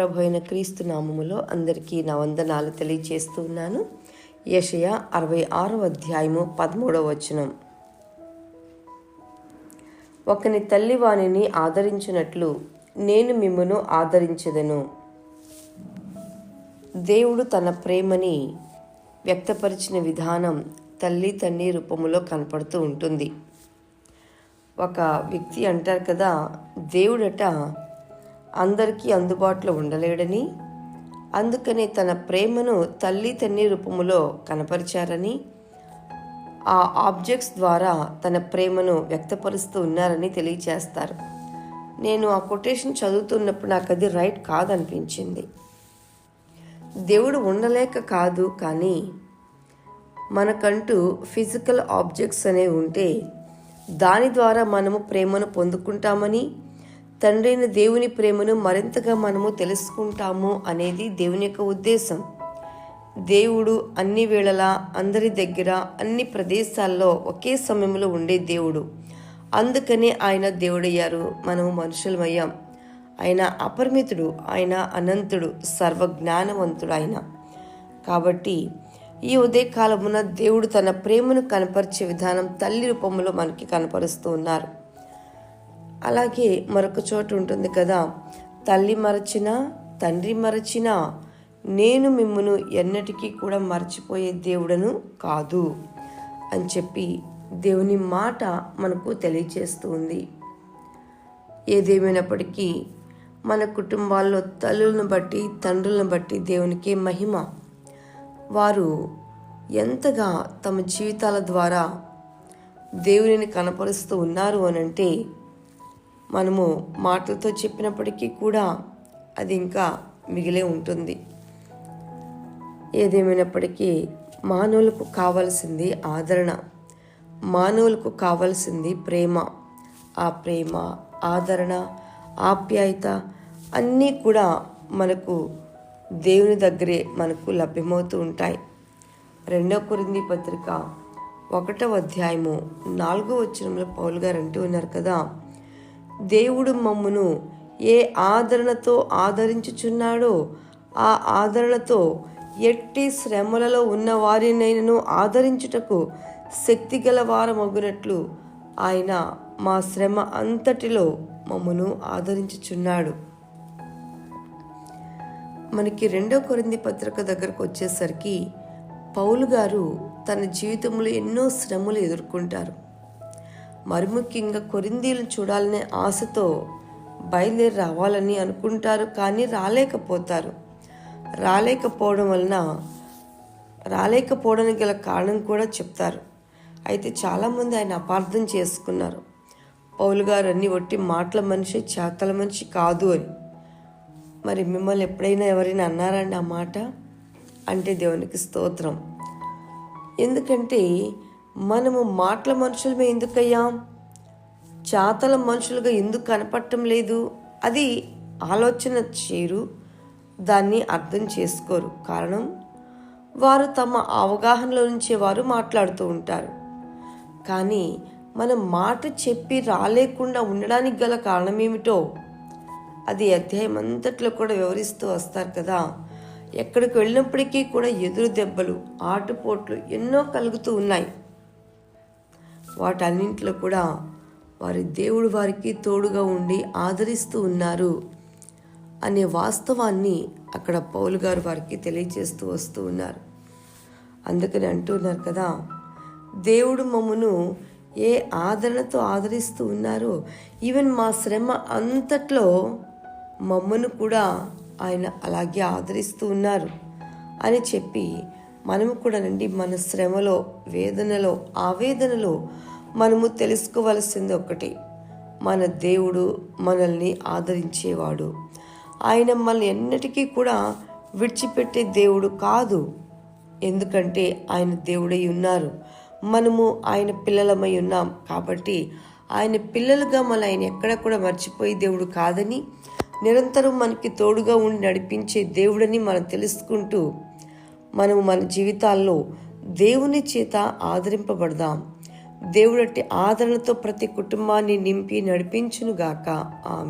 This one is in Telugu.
ప్రభు అయిన క్రీస్తు నామములో అందరికీ నా వందనాలు తెలియజేస్తూ ఉన్నాను. యషయ అరవై ఆరో అధ్యాయము పదమూడవ వచనం. ఒకని తల్లి వానిని ఆదరించినట్లు నేను మిమ్మను ఆదరించదను. దేవుడు తన ప్రేమని వ్యక్తపరిచిన విధానం తల్లి తండ్రి రూపములో కనపడుతూ ఉంటుంది. ఒక వ్యక్తి అంటారు కదా దేవుడట అందరికీ అందుబాటులో ఉండలేడని అందుకనే తన ప్రేమను తల్లి తన్ని రూపములో కనపరిచారని ఆ ఆబ్జెక్ట్స్ ద్వారా తన ప్రేమను వ్యక్తపరుస్తూ ఉన్నారని తెలియచేస్తారు. నేను ఆ కొటేషన్ చదువుతున్నప్పుడు నాకు అది రైట్ కాదనిపించింది. దేవుడు ఉండలేక కాదు కానీ మనకంటూ ఫిజికల్ ఆబ్జెక్ట్స్ అనేవి ఉంటే దాని ద్వారా మనము ప్రేమను పొందుకుంటామని తండ్రైన దేవుని ప్రేమను మరింతగా మనము తెలుసుకుంటాము అనేది దేవుని యొక్క ఉద్దేశం. దేవుడు అన్ని వేళలా అందరి దగ్గర అన్ని ప్రదేశాల్లో ఒకే సమయంలో ఉండే దేవుడు. అందుకనే ఆయన దేవుడయ్యారు. మనము మనుషులమయ్యాం. ఆయన అపరిమితుడు ఆయన అనంతుడు సర్వజ్ఞానవంతుడు ఆయన కాబట్టి ఈ ఉదయకాలమున దేవుడు తన ప్రేమను కనపరిచే విధానం తల్లి రూపంలో మనకి కనపరుస్తూ ఉన్నారు. అలాగే మరొక చోటు ఉంటుంది కదా తల్లి మరచినా తండ్రి మరచినా నేను మిమ్మను ఎన్నటికీ కూడా మర్చిపోయే దేవుడను కాదు అని చెప్పి దేవుని మాట మనకు తెలియచేస్తుంది ఏదేమైనప్పటికీ మన కుటుంబాల్లో తల్లులను బట్టి తండ్రులను బట్టి దేవునికి మహిమ. వారు ఎంతగా తమ జీవితాల ద్వారా దేవునిని కనపరుస్తూ ఉన్నారు అనంటే మనము మాటలతో చెప్పినప్పటికీ కూడా అది ఇంకా మిగిలే ఉంటుంది. ఏదేమైనప్పటికీ మానవులకు కావలసింది ఆదరణ. మానవులకు కావలసింది ప్రేమ. ఆ ప్రేమ ఆదరణ ఆప్యాయత అన్నీ కూడా మనకు దేవుని దగ్గరే మనకు లభ్యమవుతూ ఉంటాయి. రెండో కొరింది పత్రిక ఒకటవ అధ్యాయము నాలుగో వచ్చినంలో పౌలు గారు అంటూ ఉన్నారు కదా దేవుడు మమ్మును ఏ ఆదరణతో ఆదరించుచున్నాడో ఆ ఆదరణతో ఎట్టి శ్రమలలో ఉన్న వారినైనను ఆదరించుటకు శక్తి గలవారమగునట్లు ఆయన మా శ్రమ అంతటిలో మమ్మను ఆదరించుచున్నాడు. మనకి రెండో కొరింది పత్రిక దగ్గరకు వచ్చేసరికి పౌలు గారు తన జీవితంలో ఎన్నో శ్రమలు ఎదుర్కొంటారు. మరి ముఖ్యంగా కొరిందీలు చూడాలనే ఆశతో బయలుదేరి రావాలని అనుకుంటారు కానీ రాలేకపోతారు. రాలేకపోవడం వలన రాలేకపోవడానికి గల కారణం కూడా చెప్తారు. అయితే చాలామంది ఆయన అపార్థం చేసుకున్నారు. పౌలు గారు అన్ని ఒట్టి మాటల మనిషి చేతల మనిషి కాదు అని. మరి మిమ్మల్ని ఎప్పుడైనా ఎవరైనా అన్నారండి ఆ మాట? అంటే దేవునికి స్తోత్రం. ఎందుకంటే మనము మాటల మనుషులమే ఎందుకయ్యాం? చాతల మనుషులుగా ఎందుకు కనపడటం లేదు? అది ఆలోచన చేరు దాన్ని అర్థం చేసుకోరు. కారణం? వారు తమ అవగాహనలో నుంచే వారు మాట్లాడుతూ ఉంటారు. కానీ మనం మాట చెప్పి రాలేకుండా ఉండడానికి గల కారణం ఏమిటో అది అధ్యాయం అంతట్లో కూడా వివరిస్తూ వస్తారు కదా. ఎక్కడికి వెళ్ళినప్పటికీ కూడా ఎదురు దెబ్బలు ఆటుపోట్లు ఎన్నో కలుగుతూ ఉన్నాయి. వాటన్నింటిలో కూడా వారి దేవుడు వారికి తోడుగా ఉండి ఆదరిస్తూ ఉన్నారు అనే వాస్తవాన్ని అక్కడ పౌలు గారు వారికి తెలియజేస్తూ వస్తూ ఉన్నారు. అందుకని అంటున్నారు కదా దేవుడు మమ్మను ఏ ఆదరణతో ఆదరిస్తూ ఉన్నారో ఈవెన్ మా శ్రమ అంతట్లో మమ్మను కూడా ఆయన అలాగే ఆదరిస్తూ ఉన్నారు అని చెప్పి మనము కూడా నండి మన శ్రమలో వేదనలో ఆవేదనలో మనము తెలుసుకోవలసింది ఒకటి. మన దేవుడు మనల్ని ఆదరించేవాడు. ఆయన మనల్ని ఎన్నటికీ కూడా విడిచిపెట్టే దేవుడు కాదు. ఎందుకంటే ఆయన దేవుడై ఉన్నారు. మనము ఆయన పిల్లలమై ఉన్నాం కాబట్టి ఆయన పిల్లలుగా మన ఆయన ఎక్కడ కూడా మర్చిపోయే దేవుడు కాదని నిరంతరం మనకి తోడుగా ఉండి నడిపించే దేవుడని మనం తెలుసుకుంటూ మనము మన జీవితాల్లో దేవుని చేత ఆదరింపబడదాం. దేవుడట్టి ఆదరణతో ప్రతి కుటుంబాన్ని నింపి నడిపించునుగాక. ఆమె